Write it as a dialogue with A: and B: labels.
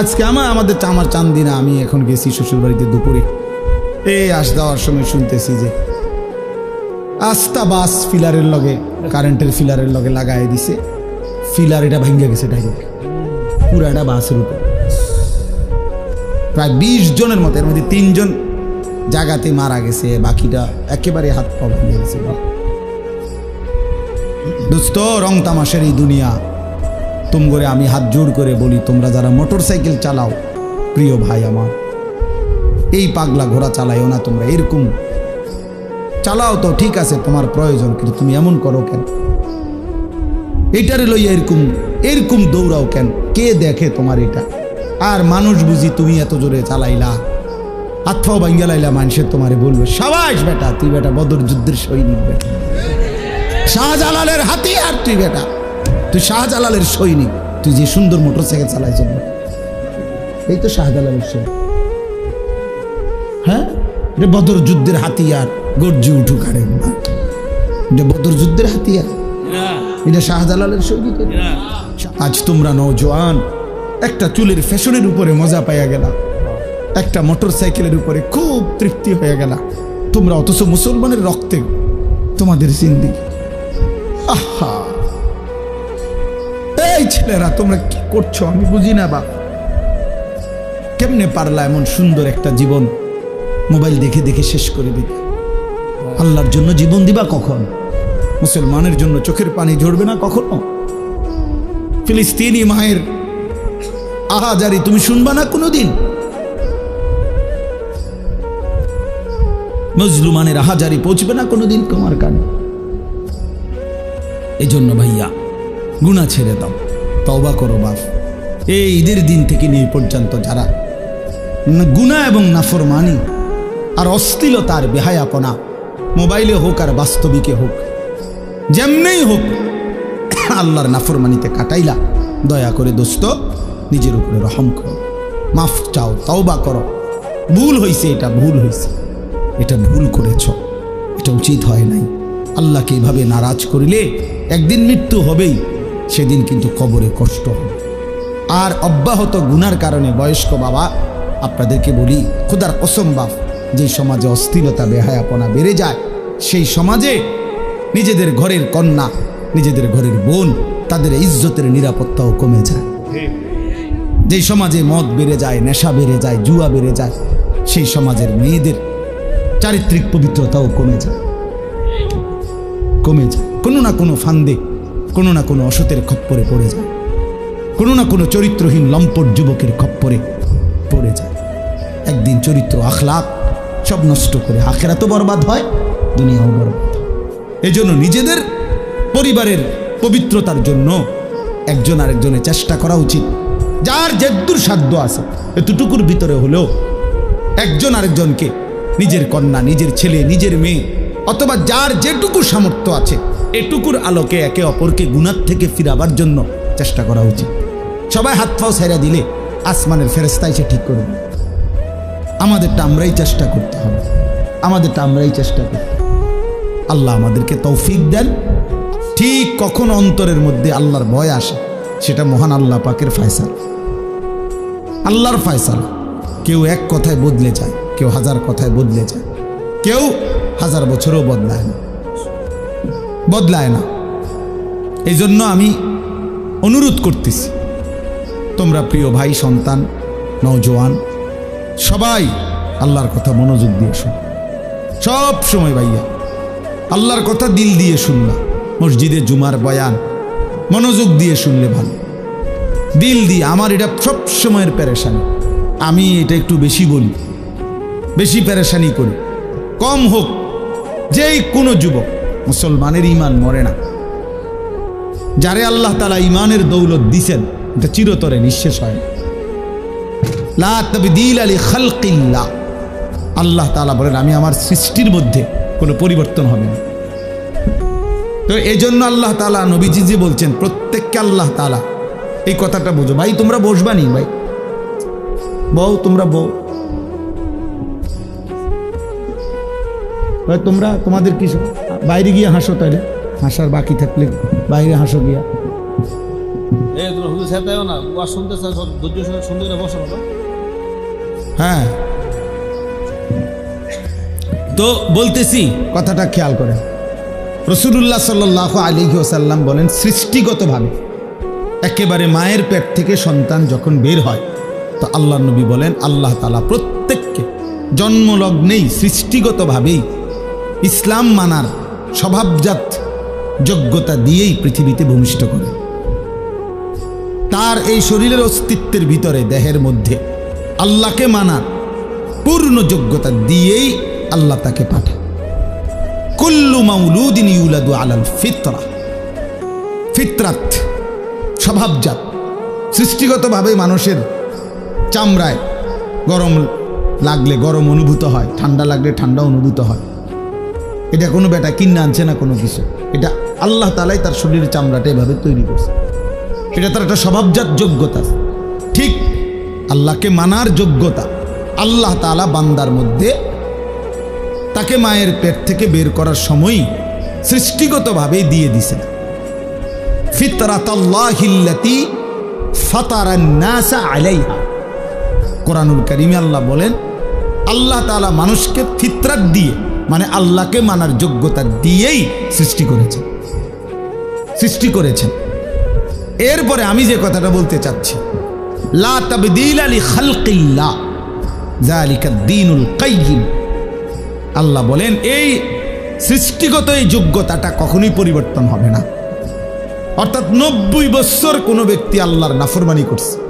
A: আজকে আমার, আমাদের আমার চান্দিনা আমি এখন গেছি শ্বশুর বাড়িতে দুপুরে। এই আস দেওয়ার সময় শুনতেছি যে আস্তা বাস ফিলারের লগে, কারেন্টের ফিলারের লগে লাগাই দিছে। ফিলার এটা ভেঙে গেছে ডাইরেক্ট পুরাটা বাসের উপর। প্রায় বিশ জনের মতো, এর মধ্যে তিনজন জায়গাতে মারা গেছে, বাকিটা একেবারে হাত পা ভেঙে গেছে। দোস্ত, রং তামাশের এই দুনিয়া। তুম করে আমি হাত জোর করে বলি, তোমরা যারা মোটর সাইকেল চালাও, প্রিয় ভাই আমার, এই পাগলা ঘোড়া চালাইও না তোমরা, এরকম। চালাও তো, ঠিক আছে, তোমার প্রয়োজন, কিন্তু তুমি এমন করো কেন? এটারে লইয়া এরকম এরকম দৌড়াও কেন? কে দেখে তোমার এটা? আর মানুষ বুঝি তুমি এত জোরে চালাইলা? আত্মাও ভাঙ্গা লাইলা মানুষের তোমারে বলবে, সাবাস বেটা, তুই বেটা বদর যুদ্ধের সৈনিক বেটা। শাহজালালের হাতি আর তুই বেটা। তুই শাহজালালের সৈনিক। তুই যে সুন্দর মোটর সাইকেল চালাইছ এই তো শাহজালালের সৈনিক। হ্যাঁ? এটা বদর যুদ্ধের হাতিয়ার, গর্জি উঠুক আরে এটা বদর যুদ্ধের হাতিয়ার। এটা শাহজালালের সৈনিক আজ তোমরা নৌজওয়ান একটা চুলের ফ্যাশনের উপরে মজা পাইয়া গেলা। একটা মোটর সাইকেলের উপরে খুব তৃপ্তি হয়ে গেলা। তোমরা অথচ মুসলমানের রক্তে তোমাদের জিন্দি আহা! এই ছেলেরা, তোমরা কি করছ? আমি বুঝি না বা কেমনে পারলা এমন সুন্দর একটা জীবন? মোবাইল দেখে দেখে শেষ করে দিতে আল্লাহর জন্য জীবন দিবা কখন? মুসলমানের জন্য চোখের পানি ঝরবে না কখনো? ফিলিস্তিনি মায়ের আহাজারি তুমি শুনবা না কোনোদিন? মজলুমানের আহাজারি পৌঁছবে না কোনোদিন তোমার কানে? এই জন্য ভাইয়া গুণা ছেড়ে দাও। তওবা করো বাপ। এই ঈদের দিন থেকে নিয়ে পর্যন্ত যারা গুণা এবং নাফরমানি আর অস্থিলতার বেহায়াপনা, মোবাইলে হোক আর বাস্তবিকে হোক, যেমনেই হোক, আল্লাহর নাফরমানিতে কাটাইলা, দয়া করে দোস্ত, নিজের উপরে রহম করো। মাফ চাও, তওবা করো। ভুল হয়েছে এটা ভুল হয়েছে এটা ভুল করেছ। এটা উচিত হয় নাই। আল্লাহকে এভাবে নারাজ করিলে একদিন মৃত্যু হবেই। সেদিন কিন্তু কবরে কষ্ট হবে। আর অব্যাহত গুনার কারণে বয়স্ক বাবা, আপনাদেরকে বলি, খুদার বাপ, যে সমাজে অস্থিরতা, বেহায়াপনা বেড়ে যায়, সেই সমাজে নিজেদের ঘরের কন্যা, নিজেদের ঘরের বোন, তাদের ইজ্জতের নিরাপত্তাও কমে যায়। যে সমাজে মদ বেড়ে যায়, নেশা বেড়ে যায়, জুয়া বেড়ে যায়, সেই সমাজের মেয়েদের চারিত্রিক পবিত্রতাও কমে যায়। কমে যায়। কোনো না কোনো ফান্দে কোনো না কোনো অসতের খপ্পরে পড়ে যায়। কোনো না কোনো চরিত্রহীন লম্পট যুবকের খপ্পরে পড়ে যায়। একদিন চরিত্র আখলাক সব নষ্ট করে আখেরা তো বরবাদ হয়, দুনিয়াও বরবাদ। এজন্য নিজেদের, পরিবারের পবিত্রতার জন্য একজন আরেকজনের চেষ্টা করা উচিত। যার যেদ্দুর সাধ্য আছে, এতটুকুর ভিতরে হলেও একজন আরেকজনকে নিজের কন্যা, নিজের ছেলে, নিজের মেয়ে, অথবা যার যেটুকু সামর্থ্য আছে এটুকুর আলোকে একে অপরকে গুণার থেকে ফিরাবার জন্য চেষ্টা করা উচিত। সবাই হাত পাও ছেড়ে দিলে আসমানের ফেরস্তা সে ঠিক করবে। আমাদেরটা আমরাই চেষ্টা করতে হবে। আমাদেরটা আমরাই চেষ্টা করতে। আল্লাহ আমাদেরকে তৌফিক দেন। ঠিক কখন অন্তরের মধ্যে আল্লাহর ভয় আসে, সেটা মহান আল্লাহ পাকের ফায়সাল। আল্লাহর ফায়সাল। কেউ এক কথায় বদলে যায়, কেউ হাজার কথায় বদলে যায়। কেউ হাজার বছরও বদলায় না। বদলায় না। এই জন্য আমি অনুরোধ করতেছি, তোমরা প্রিয় ভাই, সন্তান, নওজোয়ান, সবাই আল্লাহর কথা মনোযোগ দিয়ে শোন। সব সময় ভাইয়া, আল্লাহর কথা দিল দিয়ে শুনলা মসজিদে জুমার বয়ান, মনোযোগ দিয়ে শুনলে ভালো। দিল দিয়ে, আমার এটা সব সময়ের প্যারেশানি আমি এটা একটু বেশি বলি, বেশি প্যারেশানি করি। কম হোক, যেই কোনো যুবক মুসলমানের ইমান মরে না। যারে আল্লাহ তালা ইমানের দৌলত দিছেন, এটা চিরতরে নিঃশেষ হয়। লা আলী আল্লাহ তালা বলেন, আমি আমার সৃষ্টির মধ্যে কোনো পরিবর্তন হবে না। তো এই জন্য আল্লাহ তালা নবীজি যে বলছেন, প্রত্যেককে আল্লাহ তালা এই কথাটা বোঝো। ভাই, তোমরা বসবানি ভাই? বউ, তোমরা বউ। তোমরা তোমাদের কি বাইরে গিয়ে হাসো তাহলে। হাসার বাকি থাকলে বাইরে হাসো গিয়া।
B: করে
A: হ্যাঁ। তো বলতেছি কথাটা খেয়াল করেন রসুল্লাহ সাল্লাহ আলী ওসাল্লাম বলেন সৃষ্টিগতভাবে একেবারে মায়ের পেট থেকে সন্তান যখন বের হয় তো আল্লাহ নবী বলেন আল্লাহ তালা প্রত্যেককে জন্মলগ্নেই সৃষ্টিগতভাবেই ইসলাম মানার স্বভাবজাত যোগ্যতা দিয়েই পৃথিবীতে ভূমিষ্ঠ করে। তার এই শরীরের অস্তিত্বের ভিতরে, দেহের মধ্যে আল্লাহকে মানার পূর্ণ যোগ্যতা দিয়েই আল্লাহ তাকে পাঠায়। কুল্লু মাউলুদিন ইউলাদু আলাল ফিতরা। ফিতরাত স্বভাবজাত, সৃষ্টিগতভাবে মানুষের চামড়ায় গরম লাগলে গরম অনুভূত হয়, ঠান্ডা লাগলে ঠান্ডা অনুভূত হয়। এটা কোনো বেটা কিনে আনছে না কোনো কিছু। এটা আল্লাহ তালাই তার শরীরের চামড়াটা এভাবে তৈরি করছে। এটা তার একটা স্বভাবজাত যোগ্যতা ঠিক আল্লাহকে মানার যোগ্যতা আল্লাহ তালা বান্দার মধ্যে তাকে মায়ের পেট থেকে বের করার সময় সৃষ্টিগতভাবেই দিয়ে দিছেন ফিতরাতাল্লাহিল্লাতি ফাতারান্নাসা আলাইহা। কোরআনুল কারিমে আল্লাহ বলেন, আল্লাহ তাআলা মানুষকে ফিতরাত দিয়ে মানে আল্লাহকে মানার যোগ্যতা দিয়েই সৃষ্টি করেছেন সৃষ্টি করেছেন এরপরে আমি যে কথাটা বলতে চাচ্ছি, লা তাবদিল আলি খালকিল্লাহ জালিকা দ্বীনুল কাইয়িম আল্লাহ বলেন, এই সৃষ্টিগত এই যোগ্যতাটা কখনোই পরিবর্তন হবে না। অর্থাৎ নব্বই বৎসর কোনো ব্যক্তি আল্লাহর নাফরমানি করছে।